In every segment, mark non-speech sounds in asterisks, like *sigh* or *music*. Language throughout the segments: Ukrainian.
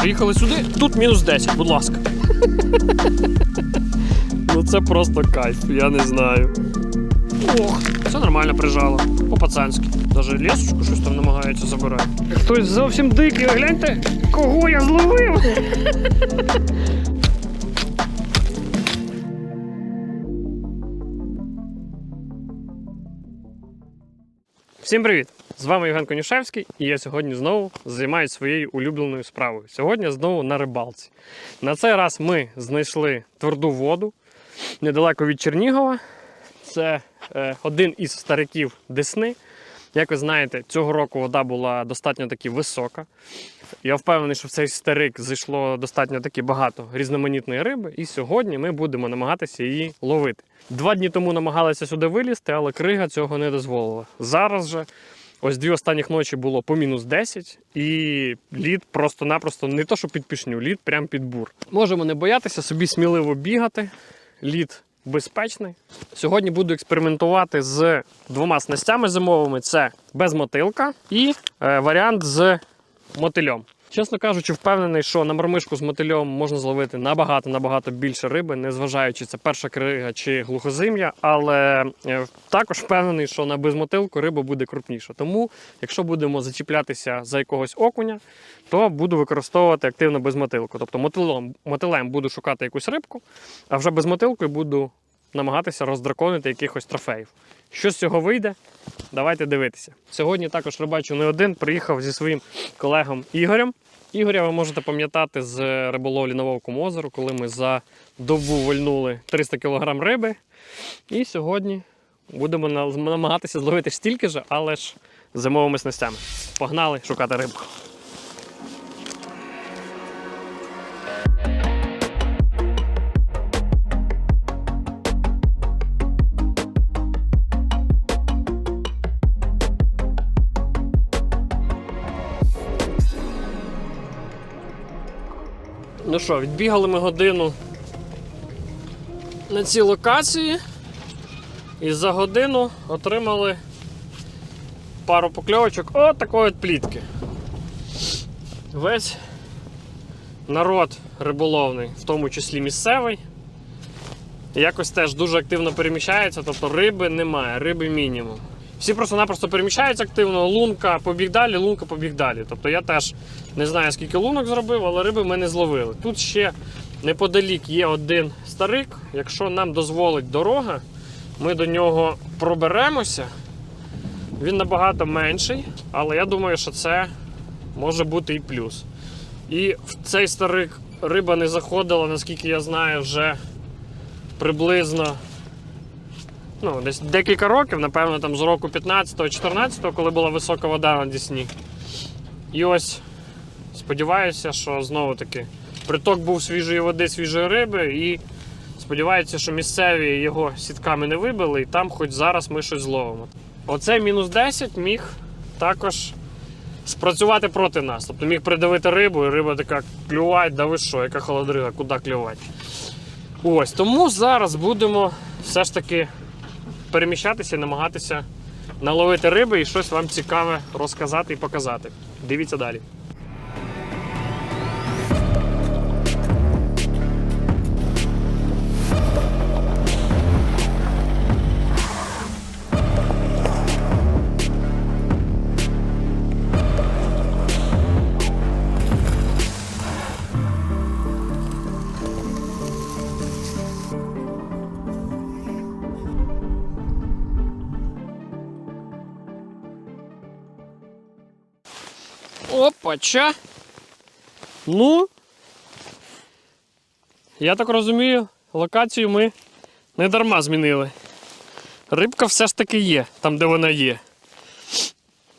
Приїхали сюди, тут мінус 10, будь ласка. *laughs* Ну це просто кайф, я не знаю. Ох, це нормально прижало. По-пацанськи. Даже лісочку щось там намагається забирати. Хтось зовсім дикий, а гляньте, кого я зловив. Всім привіт! З вами Євген Конюшевський, і я сьогодні знову займаюся своєю улюбленою справою. Сьогодні знову на рибалці. На цей раз ми знайшли тверду воду недалеко від Чернігова. Це е, один із стариків Десни. Як ви знаєте, цього року вода була достатньо таки висока. Я впевнений, що в цей старик зайшло достатньо таки багато різноманітної риби, і сьогодні ми будемо намагатися її ловити. Два дні тому намагалися сюди вилізти, але крига цього не дозволила. Зараз же, ось дві останніх ночі було по мінус 10, і лід просто-напросто не то, що під пішню, лід прям під бур. Можемо не боятися, собі сміливо бігати. Лід безпечний. Сьогодні буду експериментувати з двома снастями зимовими: це без мотилка і е, варіант з мотильом. Чесно кажучи, впевнений, що на мормишку з мотильом можна зловити набагато набагато більше риби, незважаючи це перша крига чи глухозим'я, але е, також впевнений, що на безмотилку риба буде крупніша. Тому, якщо будемо зачіплятися за якогось окуня, то буду використовувати активно безмотилку. Тобто мотилом, мотилем буду шукати якусь рибку, а вже безмотилкою буду намагатися роздраконити якихось трофеїв. Що з цього вийде? Давайте дивитися. Сьогодні також рибачу не один. Приїхав зі своїм колегом Ігорем. Ігоря ви можете пам'ятати з риболовлі на Вовкому озеру, коли ми за добу вольнули 300 кг риби. І сьогодні будемо намагатися зловити стільки ж, але ж зимовими снастями. Погнали шукати рибку. Ну що, відбігали ми годину на цій локації. І за годину отримали пару покльовочок от такої от плітки. Весь народ риболовний, в тому числі місцевий, якось теж дуже активно переміщається, тобто риби немає, риби мінімум. Всі просто-напросто переміщаються активно, лунка побіг далі, лунка побіг далі. Тобто я теж не знаю, скільки лунок зробив, але риби ми не зловили. Тут ще неподалік є один старик. Якщо нам дозволить дорога, ми до нього проберемося. Він набагато менший, але я думаю, що це може бути і плюс. І в цей старик риба не заходила, наскільки я знаю, вже приблизно ну, десь декілька років, напевно, там з року 15-14, коли була висока вода на Дісні. І ось сподіваюся, що знову таки приток був свіжої води, свіжої риби, і сподіваюся, що місцеві його сітками не вибили, і там хоч зараз ми щось зловимо. Оцей мінус 10 міг також спрацювати проти нас. Тобто міг придавити рибу, і риба така клювать, да ви що, яка холодрига, куди клювати. Ось, тому зараз будемо все ж таки переміщатися і намагатися наловити риби і щось вам цікаве розказати і показати. Дивіться далі. Опача. Ну. Я так розумію, локацію ми не дарма змінили. Рибка все ж таки є, там, де вона є.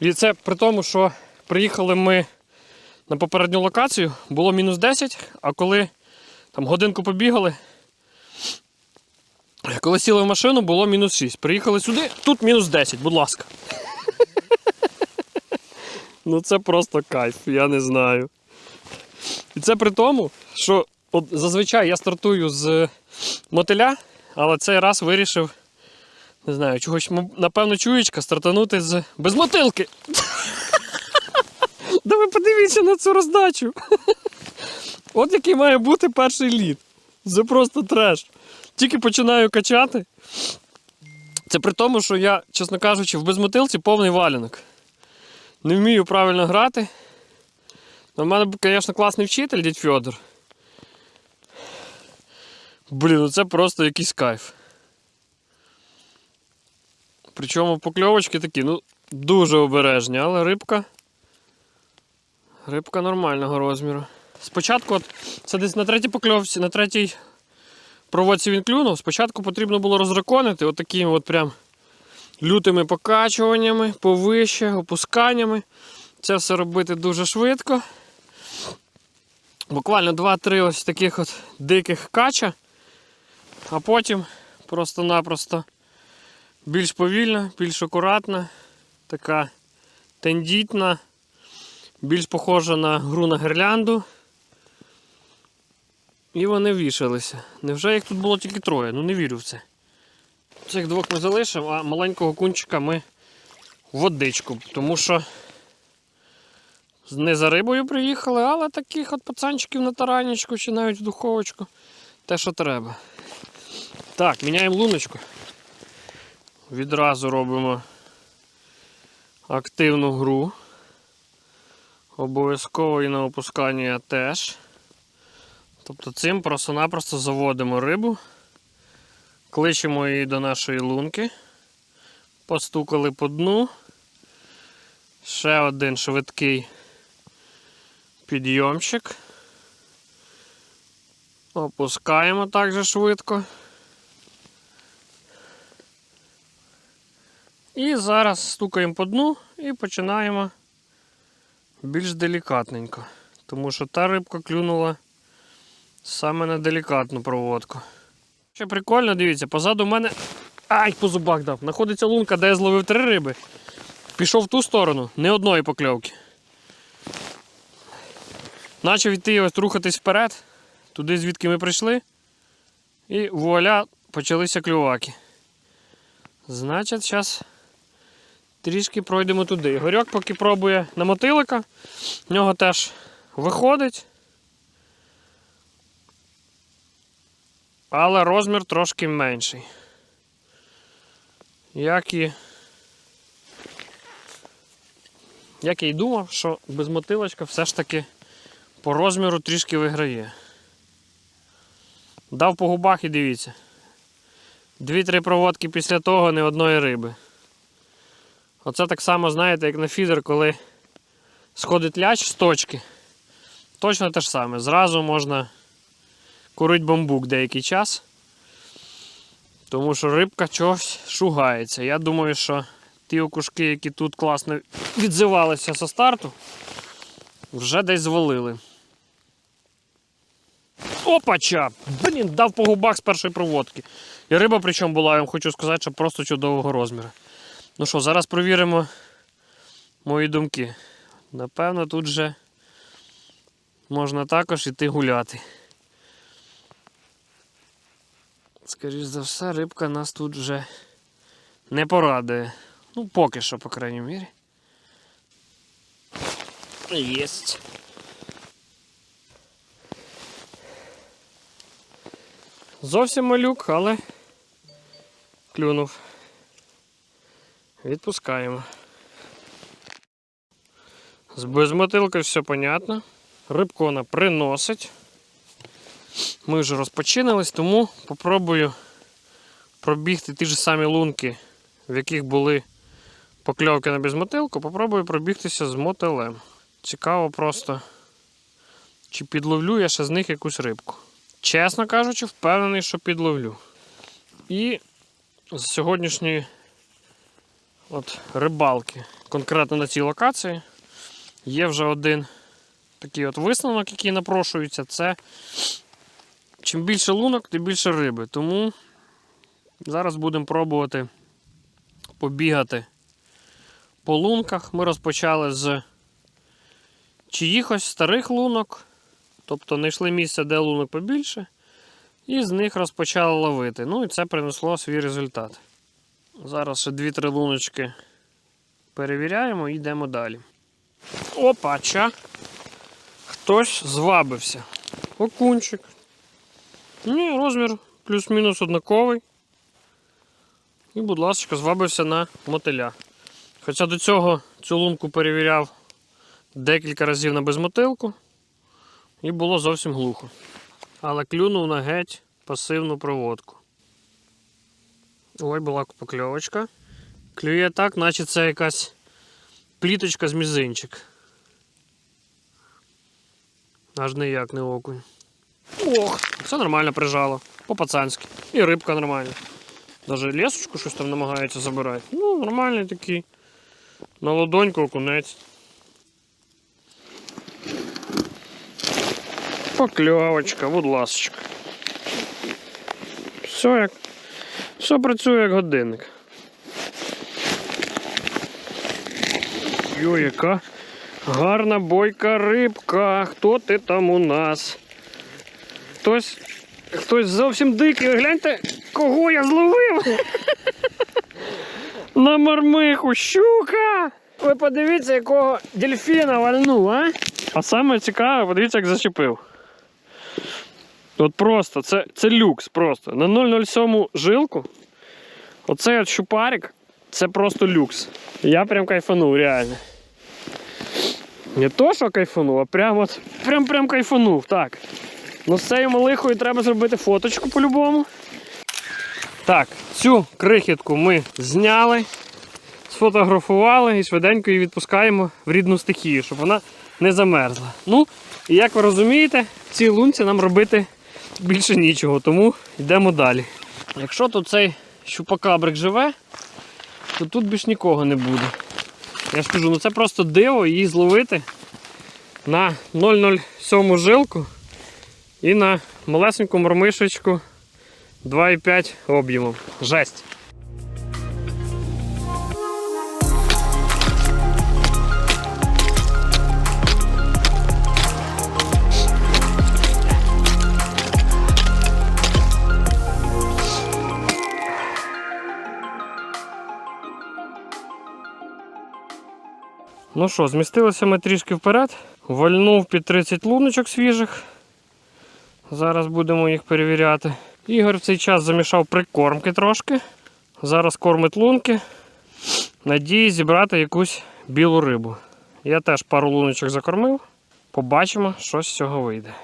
І це при тому, що приїхали ми на попередню локацію, було мінус 10, а коли там годинку побігали, коли сіли в машину, було мінус 6. Приїхали сюди, тут мінус 10, будь ласка. Ну це просто кайф, я не знаю. І це при тому, що от зазвичай я стартую з мотиля, але цей раз вирішив, не знаю, чогось, напевно, чуєчка, стартанути з без мотилки. *laughs* Да ви подивіться на цю роздачу. *laughs* От який має бути перший лід. Це просто треш. Тільки починаю качати. Це при тому, що я, чесно кажучи, в безмотилці повний валянок. Не вмію правильно грати. У мене, звісно, класний вчитель, дядь Фьодор. Блін, ну це просто якийсь кайф. Причому покльовочки такі, ну, дуже обережні, але рибка. Рибка нормального розміру. Спочатку, от, це десь на третій покльовці, на третій проводці він клюнув. Спочатку потрібно було роздраконити от такими от прям лютими покачуваннями, повище, опусканнями. Це все робити дуже швидко. Буквально 2-3 ось таких от диких кача, а потім просто-напросто більш повільна, більш акуратна, така тендітна, більш похожа на гру на гірлянду. І вони вішалися. Невже їх тут було тільки троє? Ну не вірю в це. Цих двох ми залишимо, а маленького кунчика ми водичку, тому що не за рибою приїхали, але таких от пацанчиків на таранічку чи навіть в духовочку. Те, що треба. Так, міняємо луночку. Відразу робимо активну гру. Обов'язково і на опускання теж. Тобто цим просто-напросто заводимо рибу, кличемо її до нашої лунки, постукали по дну. Ще один швидкий підйомчик. Опускаємо так же швидко. І зараз стукаємо по дну і починаємо більш делікатненько. Тому що та рибка клюнула саме на делікатну проводку. Ще прикольно, дивіться, позаду мене. Ай, по зубах дав. Знаходиться лунка, де я зловив три риби. Пішов в ту сторону, не одної покльовки. Начав йти ось рухатись вперед, туди звідки ми прийшли. І вуаля, почалися клюваки. Значить, зараз трішки пройдемо туди. Ігорьок поки пробує на мотилика, в нього теж виходить. Але розмір трошки менший. Як і. Як я думав, що безмотилочка все ж таки по розміру трішки виграє. Дав по губах і дивіться. Дві-три проводки після того не одної риби. Оце так само, знаєте, як на фідер, коли сходить ляч з точки. Точно те ж саме. Зразу можна курить бамбук деякий час. Тому що рибка чогось шугається. Я думаю, що ті окушки, які тут класно відзивалися зі старту, вже десь звалили. Опача! Блін, дав по губах з першої проводки. І риба причому була, я вам хочу сказати, що просто чудового розміру. Ну що, зараз провіримо мої думки. Напевно, тут вже можна також іти гуляти. Скоріше за все, рибка нас тут вже не порадує. Ну, поки що, по крайній мірі. Єсть. Зовсім малюк, але клюнув. Відпускаємо. З безмотилки все понятно. Рибку вона приносить. Ми вже розпочинались, тому попробую пробігти ті ж самі лунки, в яких були покльовки на безмотилку, попробую пробігтися з мотилем. Цікаво просто, чи підловлю я ще з них якусь рибку. Чесно кажучи, впевнений, що підловлю. І з сьогоднішньої от рибалки, конкретно на цій локації, є вже один такий от висновок, який напрошується, це чим більше лунок, тим більше риби. Тому зараз будемо пробувати побігати по лунках. Ми розпочали з чиїхось старих лунок, тобто знайшли місце, де лунок побільше, і з них розпочали ловити. Ну і це принесло свій результат. Зараз ще 2-3 луночки перевіряємо і йдемо далі. Опача! Хтось звабився. окунчик. Ні, розмір плюс-мінус однаковий. І, будь ласка, звабився на мотиля. Хоча до цього цю лунку перевіряв декілька разів на безмотилку і було зовсім глухо. Але клюнув на геть пасивну проводку. Ой, була покльовочка. Клює так, наче це якась пліточка з мізинчик. Аж ніяк не окунь. Ох, все нормально прижало. По-пацанськи. І рибка нормальна. Даже лесочку щось там намагається забирати. Ну, нормальний такий. На ладоньку окунець. Покльовочка, будь ласочка. Все як. Все працює як годинник. Йо, яка гарна бойка рибка. Хто ти там у нас? Хтось. Хтось зовсім дикий. Гляньте, кого я зловив. На мармиху, щука! Ви подивіться, якого дельфіна вальнув, а? А саме цікаве, подивіться, як зачепив. От просто, це, це люкс просто. На 007 жилку. Оцей от щупарик, це просто люкс. Я прям кайфанув, реально. Не то, що кайфанув, а прям от прям прям кайфанув. Так. Ну з цією малихою треба зробити фоточку по-любому. Так, цю крихітку ми зняли, сфотографували і швиденько її відпускаємо в рідну стихію, щоб вона не замерзла. Ну, і як ви розумієте, в цій лунці нам робити більше нічого, тому йдемо далі. Якщо тут цей щупакабрик живе, то тут більш нікого не буде. Я ж кажу, ну це просто диво її зловити на 007 жилку і на малесеньку мормишечку 2,5 об'ємом. Жесть. Ну що, змістилися ми трішки вперед. Вальнув під 30 луночок свіжих. Зараз будемо їх перевіряти. Ігор в цей час замішав прикормки трошки. Зараз кормить лунки. Надії зібрати якусь білу рибу. Я теж пару луночок закормив. Побачимо, що з цього вийде.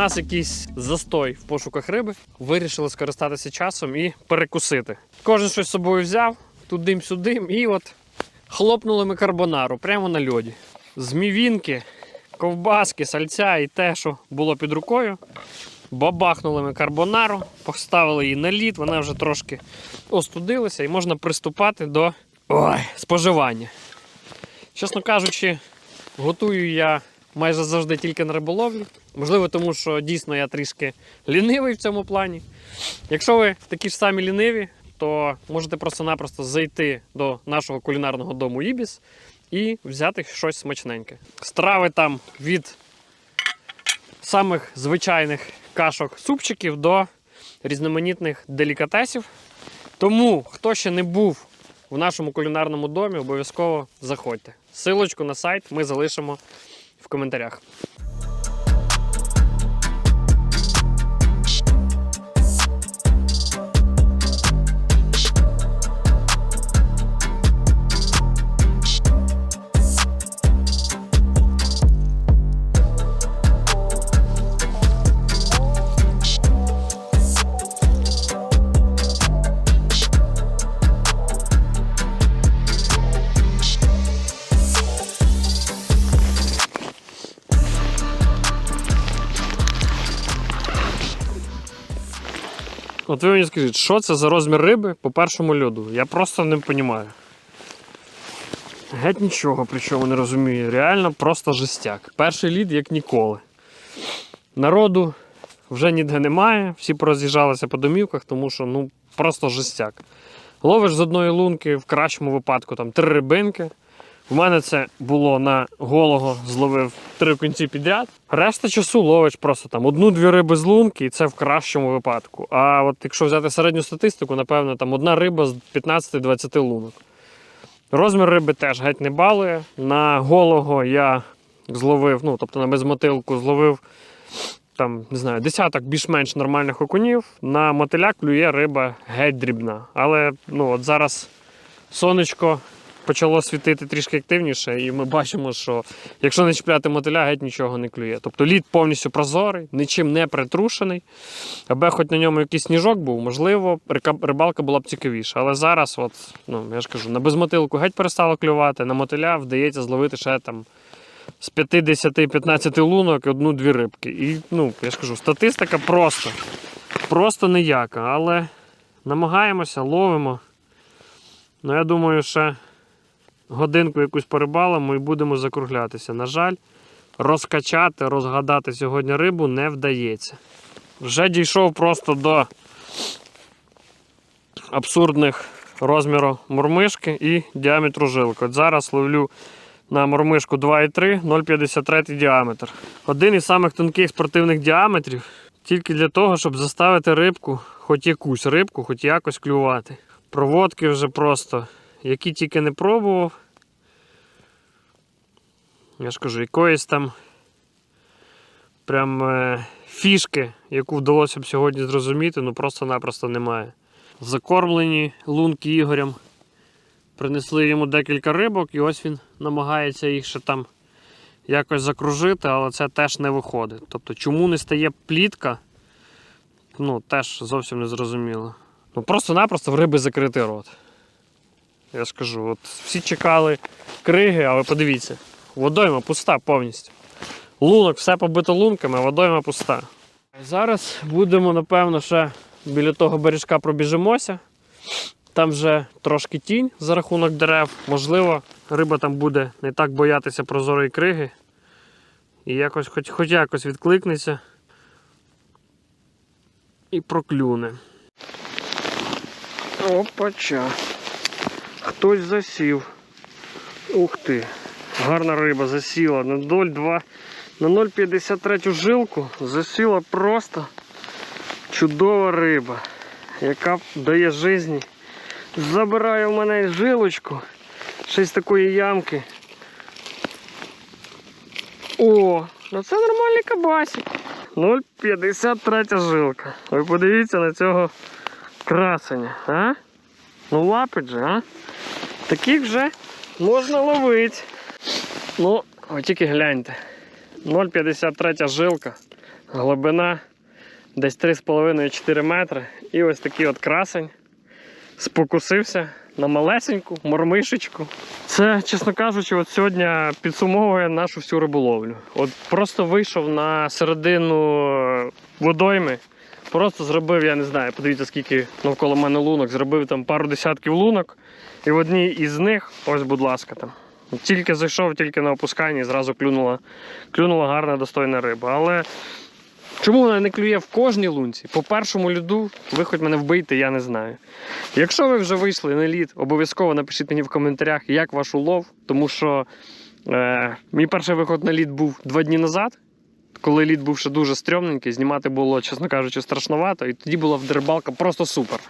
Нас якийсь застой в пошуках риби. Вирішили скористатися часом і перекусити. Кожен щось з собою взяв, тудим-сюдим, і от хлопнули ми карбонару прямо на льоді. Змівінки, ковбаски, сальця і те, що було під рукою. Бабахнули ми карбонару, поставили її на лід, вона вже трошки остудилася і можна приступати до ой, споживання. Чесно кажучи, готую я майже завжди тільки на риболовлі. Можливо, тому що дійсно я трішки лінивий в цьому плані. Якщо ви такі ж самі ліниві, то можете просто-напросто зайти до нашого кулінарного дому Ібіс і взяти щось смачненьке. Страви там від самих звичайних кашок супчиків до різноманітних делікатесів. Тому, хто ще не був в нашому кулінарному домі, обов'язково заходьте. Силочку на сайт ми залишимо в коментарях. От ви мені скажіть, що це за розмір риби по першому льоду? Я просто не розумію. Геть нічого, причому не розумію. Реально просто жестяк. Перший лід як ніколи. Народу вже ніде немає, всі пороз'їжджалися по домівках, тому що ну просто жестяк. Ловиш з одної лунки, в кращому випадку там три рибинки. У мене це було на голого, зловив три кінці підряд. Решта часу ловиш просто там одну-дві риби з лунки, і це в кращому випадку. А от якщо взяти середню статистику, напевно, там одна риба з 15-20 лунок. Розмір риби теж геть не балує. На голого я зловив, ну тобто на безмотилку зловив там, не знаю, десяток більш-менш нормальних окунів. На мотиля клює риба геть дрібна. Але ну, от зараз сонечко почало світити трішки активніше, і ми бачимо, що якщо не чіпляти мотиля, геть нічого не клює. Тобто лід повністю прозорий, нічим не притрушений. Аби хоч на ньому якийсь сніжок був, можливо, рибалка була б цікавіша. Але зараз, от, ну, я ж кажу, на безмотилку геть перестало клювати, на мотиля вдається зловити ще там з 50-15 лунок одну-дві рибки. І, ну, я ж кажу, статистика просто, просто ніяка. Але намагаємося, ловимо. Ну, я думаю, ще годинку якусь порибалимо і будемо закруглятися. На жаль, розкачати, розгадати сьогодні рибу не вдається. Вже дійшов просто до абсурдних розмірів мурмишки і діаметру жилки. От зараз ловлю на мормишку 2,3, 0,53 діаметр. Один із самих тонких спортивних діаметрів тільки для того, щоб заставити рибку, хоч якусь рибку, хоч якось клювати. Проводки вже просто, які тільки не пробував. Я ж кажу, якоїсь там прям е, фішки, яку вдалося б сьогодні зрозуміти, ну просто-напросто немає. Закормлені лунки Ігорем. Принесли йому декілька рибок, і ось він намагається їх ще там якось закружити, але це теж не виходить. Тобто, чому не стає плітка, ну, теж зовсім не зрозуміло. Ну, просто-напросто в риби закритий рот. Я ж кажу, от всі чекали криги, але подивіться, водойма пуста повністю. Лунок, все побито лунками, а водойма пуста. Зараз будемо, напевно, ще біля того бережка пробіжимося. Там вже трошки тінь за рахунок дерев. Можливо, риба там буде не так боятися прозорої криги. І якось, хоч, хоч якось відкликнеться і проклюне. Опача. Хтось засів. Ух ти. Гарна риба засіла на 0,2, на 0,53 жилку засіла просто чудова риба, яка дає житті. Забирає в мене жилочку. Ще з такої ямки. О, ну це нормальний кабасик. 0,53 жилка. Ви подивіться на цього красення, а? Ну лапить же, а? Таких вже можна ловити. Ну, ви тільки гляньте. 0,53 жилка, глибина десь 3,5-4 метри. І ось такий от красень спокусився на малесеньку мормишечку. Це, чесно кажучи, от сьогодні підсумовує нашу всю риболовлю. От просто вийшов на середину водойми, просто зробив, я не знаю, подивіться, скільки навколо мене лунок, зробив там пару десятків лунок. І в одній із них, ось, будь ласка, там. Тільки зайшов, тільки на опусканні, і зразу клюнула, клюнула гарна достойна риба. Але Чому вона не клює в кожній лунці? По першому льоду ви хоч мене вбийте, я не знаю. Якщо ви вже вийшли на лід, обов'язково напишіть мені в коментарях, як ваш улов, тому що е, мій перший виход на лід був два дні назад, коли лід був ще дуже стрьомненький, знімати було, чесно кажучи, страшновато, і тоді була рибалка просто супер.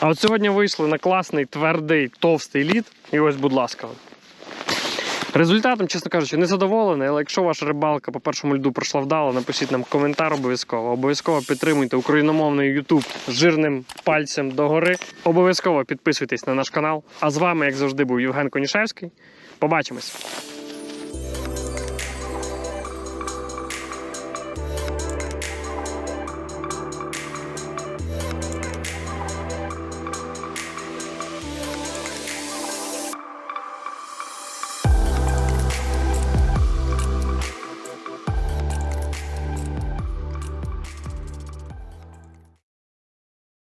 А от сьогодні вийшли на класний, твердий, товстий лід, і ось, будь ласка. Результатом, чесно кажучи, не задоволений, але якщо ваша рибалка по першому льду пройшла вдало, напишіть нам коментар обов'язково. Обов'язково підтримуйте україномовний YouTube жирним пальцем догори. Обов'язково підписуйтесь на наш канал. А з вами, як завжди, був Євген Конішевський. Побачимось!